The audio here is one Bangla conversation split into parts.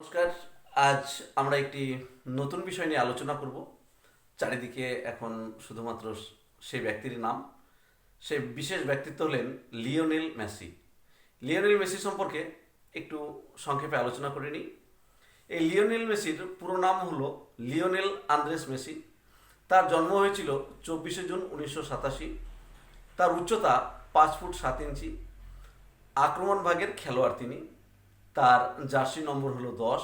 নমস্কার, আজ আমরা একটি নতুন বিষয় নিয়ে আলোচনা করব। চারিদিকে এখন শুধুমাত্র সেই ব্যক্তির নাম। সেই বিশেষ ব্যক্তিত্ব হলেন লিওনেল মেসি। লিওনেল মেসি সম্পর্কে একটু সংক্ষেপে আলোচনা করে নিই। এই লিওনেল মেসির পুরো নাম হলো লিওনেল আন্দ্রেস মেসি। তার জন্ম হয়েছিল চব্বিশে জুন উনিশশো সাতাশি। তার উচ্চতা পাঁচ ফুট সাত ইঞ্চি। আক্রমণ ভাগের খেলোয়াড় তিনি। তার জার্সি নম্বর হলো দশ।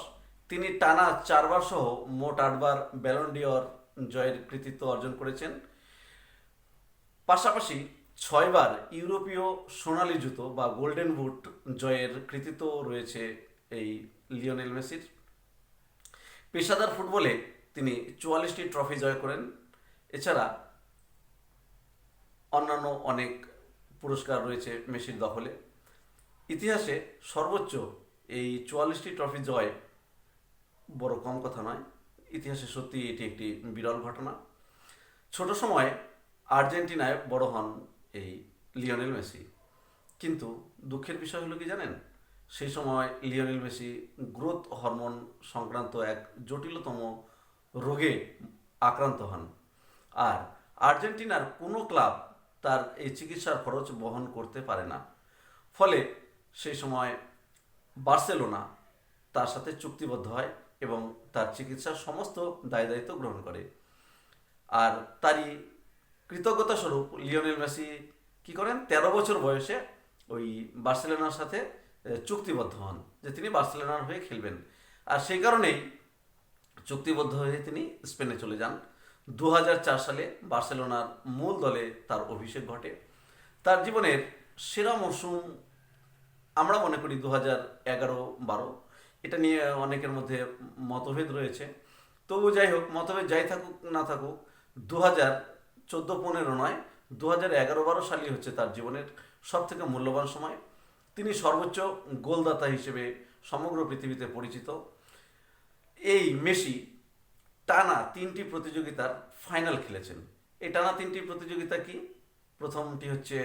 তিনি টানা চারবার সহ মোট আটবার ব্যালন্ডিয়র জয়ের কৃতিত্ব অর্জন করেছেন। পাশাপাশি ছয়বার ইউরোপীয় সোনালী জুতো বা গোল্ডেন বুট জয়ের কৃতিত্ব রয়েছে এই লিওনেল মেসির। পেশাদার ফুটবলে তিনি চুয়াল্লিশটি ট্রফি জয় করেন। এছাড়া অন্যান্য অনেক পুরস্কার রয়েছে মেসির দখলে। ইতিহাসে সর্বোচ্চ এই চুয়াল্লিশটি ট্রফি জয় বড় কম কথা নয়। ইতিহাসে সত্যি এটি একটি বিরল ঘটনা। ছোট সময়ে আর্জেন্টিনায় বড় হন এই লিওনেল মেসি। কিন্তু দুঃখের বিষয় হলো কি জানেন? সেই সময় লিওনেল মেসি গ্রোথ হরমোন সংক্রান্ত এক জটিলতম রোগে আক্রান্ত হন। আর আর্জেন্টিনার কোনো ক্লাব তার এই চিকিৎসার খরচ বহন করতে পারে না। ফলে সেই সময় বার্সেলোনা তার সাথে চুক্তিবদ্ধ হয় এবং তার চিকিৎসার সমস্ত দায় দায়িত্ব গ্রহণ করে। আর তারই কৃতজ্ঞতা স্বরূপ লিওনেল মেসি কি করেন? তেরো বছর বয়সে ওই বার্সেলোনার সাথে চুক্তিবদ্ধ হন যে তিনি বার্সেলোনার হয়ে খেলবেন। আর সেই কারণেই চুক্তিবদ্ধ হয়ে তিনি স্পেনে চলে যান। দু হাজার চার সালে বার্সেলোনার মূল দলে তার অভিষেক ঘটে। তার জীবনের সেরা মরশুম আমরা মনে করি দু হাজার এগারো, বারো, এটা নিয়ে অনেকের মধ্যে মতভেদ রয়েছে। তবু যাই হোক, মতভেদ যাই থাকুক, না থাকুক দু হাজার চোদ্দ পনেরো নয় দু হাজার এগারো, বারো সালই হচ্ছে তার জীবনের সব থেকে মূল্যবান সময়। তিনি সর্বোচ্চ গোলদাতা হিসেবে সমগ্র পৃথিবীতে পরিচিত। এই মেসি টানা তিনটি প্রতিযোগিতার ফাইনাল খেলেছেন। এই টানা তিনটি প্রতিযোগিতা কি? প্রথমটি হচ্ছে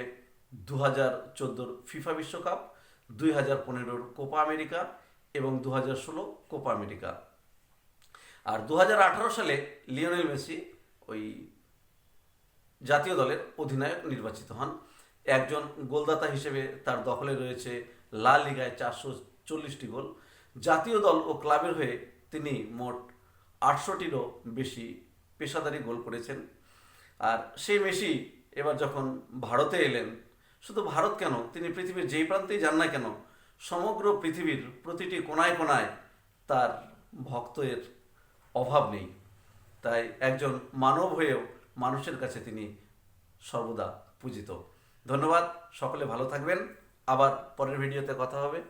দু হাজার চোদ্দোর ফিফা বিশ্বকাপ দুই হাজার পনেরোর কোপা আমেরিকা এবং দু হাজার ষোলো কোপা আমেরিকা। আর দু হাজার আঠারো সালে লিওনেল মেসি ওই জাতীয় দলের অধিনায়ক নির্বাচিত হন। একজন গোলদাতা হিসেবে তার দখলে রয়েছে লা লিগায় চারশো চল্লিশটি গোল। জাতীয় দল ও ক্লাবের হয়ে তিনি মোট আটশোটিরও বেশি পেশাদারি গোল করেছেন। আর সেই মেসি এবার যখন ভারতে এলেন শুধু ভারত কেন? তিনি পৃথিবীর যেই প্রান্তেই যান না কেন, সমগ্র পৃথিবীর প্রতিটি কোনায় কোনায় তার ভক্তের অভাব নেই। তাই একজন মানব হয়েও মানুষের কাছে তিনি সর্বদা পূজিত। ধন্যবাদ, সকলে ভালো থাকবেন। আবার পরের ভিডিওতে কথা হবে।